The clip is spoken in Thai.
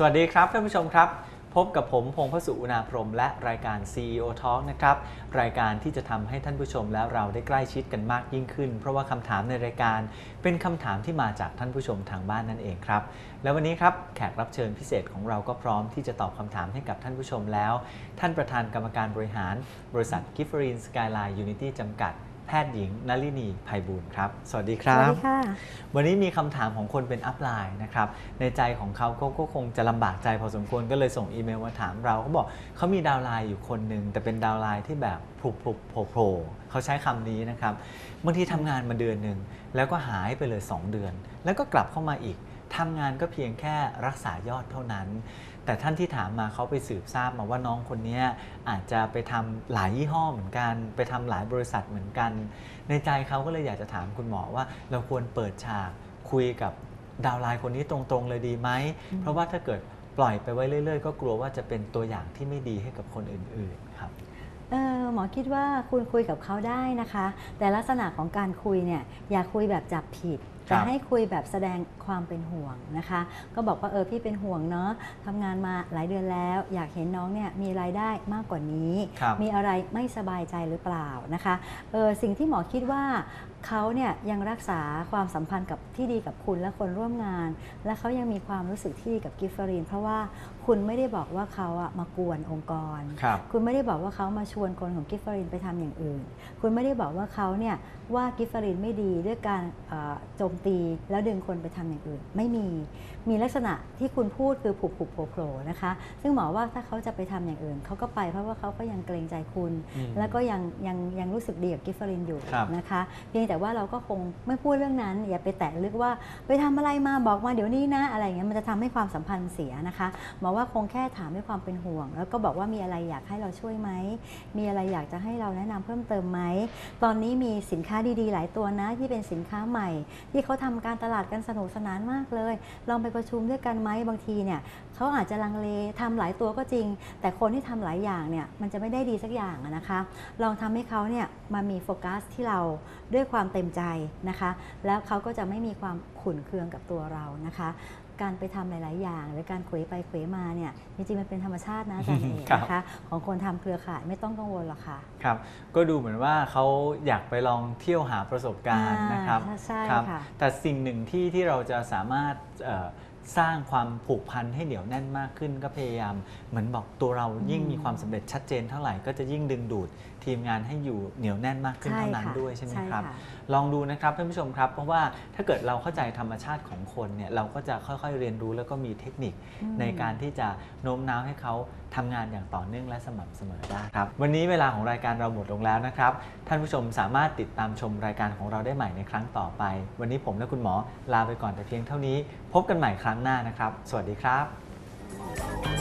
สวัสดีครับท่านผู้ชมครับ พบกับผมพงพสุอุณาพรหมและรายการ CEO Talk นะครับ รายการที่จะทำให้ท่านผู้ชมและเราได้ใกล้ชิดกันมากยิ่งขึ้น เพราะว่าคำถามในรายการเป็นคำถามที่มาจากท่านผู้ชมทางบ้านนั่นเองครับ และวันนี้ครับแขกรับเชิญพิเศษของเราก็พร้อมที่จะตอบคำถามให้กับท่านผู้ชมแล้ว ท่านประธานกรรมการบริหาร บริษัทกิฟฟรีนสกายไลน์ยูนิตี้จำกัด แพทย์หญิงนลินีภัยบูลย์ครับ สวัสดีคสรัวัสบดีค่ะ วันนี้มีคำถามของคนเป็นอัพไลน์นะครับ ในใจของเขาเขาก็คงจะลำบากใจพอสมควรก็เลยส่งอีเมลมาถามเราเขาบอกเขามีดาวน์ไลน์อยู่คนหนึ่งแต่เป็นดาวน์ไลน์ที่แบบพลุบพลุบโผล่โผล่เขาใช้คำนี้นะครับบางทีทำงานมาเดือนหนึ่งแล้วก็หายไปเลย 2 เดือน แล้วก็กลับเข้ามาอีก ทำงานก็เพียงแค่รักษายอดเท่านั้น แต่ท่านที่ถามมาเขาไปสืบทราบมาว่าน้องคนเนี้ยอาจจะไปทำหลายยี่ห้อเหมือนกัน ไปทำหลายบริษัทเหมือนกัน ในใจเขาก็เลยอยากจะถามคุณหมอว่า เราควรเปิดฉากคุยกับดาวน์ไลน์คนนี้ตรงๆเลยดีไหม เพราะว่าถ้าเกิดปล่อยไปไว้เรื่อย ๆ ก็กลัวว่าจะเป็นตัวอย่างที่ไม่ดีให้กับคนอื่นๆครับเออหมอคิดว่าคุณคุยกับเขาได้นะคะ แต่ลักษณะของการคุยเนี่ยอย่าคุยแบบจับผิดครั แต่บให้คุยแบบแสดงความเป็นห่วงนะคะ ก็บอกว่าเออพี่เป็นห่วงเนาะทำงานมาหลายเดือนแล้ว อยากเห็นน้องเนี่ยมีรายได้มากกว่านี้ครับมีอะไรไม่สบายใจหรือเปล่านะคะเออสิ่งที่หมอคิดว่าเขาเนี่ยยังรักษาความสัมพันธ์กับที่ดีกับคุณและคนร่วมงาน และเขายังมีความรู้สึกที่ดีกับกิฟเฟอรีน เพราะว่าคุณไม่ได้บอกว่าเขาอะมากวนองค์กรครับคุณไม่ได้บอกว่าเขามาชวนคนของกิฟฟารินไปทำอย่างอื่น คุณไม่ได้บอกว่าเขาเนี่ยว่ากิฟฟารินไม่ดีด้วยการเอ่อโจมตีแล้วดึงคนไปทำอย่างอื่น ไม่มีมีลักษณะที่คุณพูดคือผุบผุบโผล่โผล่นะคะ ซึ่งหมอว่าถ้าเขาจะไปทำอย่างอื่นเขาก็ไปเพราะว่าเขาก็ยังเกรงใจคุณอืมแล้วก็ยังยังยังรู้สึกดีกับกิฟฟารินอยู่ครับนะคะเพียงแต่ว่าเราก็คงไม่พูดเรื่องนั้น อย่าไปแตะลึกว่าไปทำอะไรมาบอกมาเดี๋ยวนี้นะอะไรอย่างเงี้ยมันจะทำให้ความสัมพันธ์เสียนะคะหมอว่าคงแค่ถามด้วยความเป็นห่วง แล้วก็บอกว่ามีอะไรอยากให้เราช่วยไหมมีอะไรอยากจะให้เราแนะนำเพิ่มเติมไหมตอนนี้มีสินค้าดีๆ หลายตัวนะที่เป็นสินค้าใหม่ที่เขาทำการตลาดกันสนุกสนานมากเลย ลองไปประชุมด้วยกันไหมบางทีเนี่ยเขาอาจจะลังเลทำหลายตัวก็จริง แต่คนที่ทำหลายอย่างเนี่ยมันจะไม่ได้ดีสักอย่างนะคะ ลองทำให้เขาเนี่ยมามีโฟกัสที่เราด้วยความเต็มใจนะคะ แล้วเขาก็จะไม่มีความขุ่นเคืองกับตัวเรานะคะ การไปทำหลาย ๆ อย่าง หรือการเขวไปเขวมาเนี่ยจริงๆมันเป็นธรรมชาตินะอาจารย์เอกครับนะคะของคนทำเครือข่ายไม่ต้องกังวลหรอกค่ะครับก็ดูเหมือนว่าเขาอยากไปลองเที่ยวหาประสบการณ์อ่านนะครับใช่ครับค่ะแต่สิ่งหนึ่งที่ที่เราจะสามารถเอ่อ สร้างความผูกพันให้เหนียวแน่นมากขึ้น ก็พยายาม เหมือนบอกตัวเรายิ่งมีความสำเร็จชัดเจนเท่าไหร่ก็จะยิ่งดึงดูดทีมงานให้อยู่เหนียวแน่นมากขึ้นใช่เท่านั้นค่ะด้วยใช่ไหมใช่ครับค่ะลองดูนะครับท่านผู้ชมครับ เพราะว่าถ้าเกิดเราเข้าใจธรรมชาติของคนเนี่ยเราก็จะค่อยๆเรียนรู้แล้วก็มีเทคนิคอืมในการที่จะโน้มน้าวให้เขาทำงานอย่างต่อเนื่องและสม่ำเสมอได้ครับ วันนี้เวลาของรายการเราหมดลงแล้วนะครับ ท่านผู้ชมสามารถติดตามชมรายการของเราได้ใหม่ในครั้งต่อไป วันนี้ผมและคุณหมอลาไปก่อนแต่เพียงเท่านี้ พบกันใหม่ครั้งหน้านะครับ สวัสดีครับ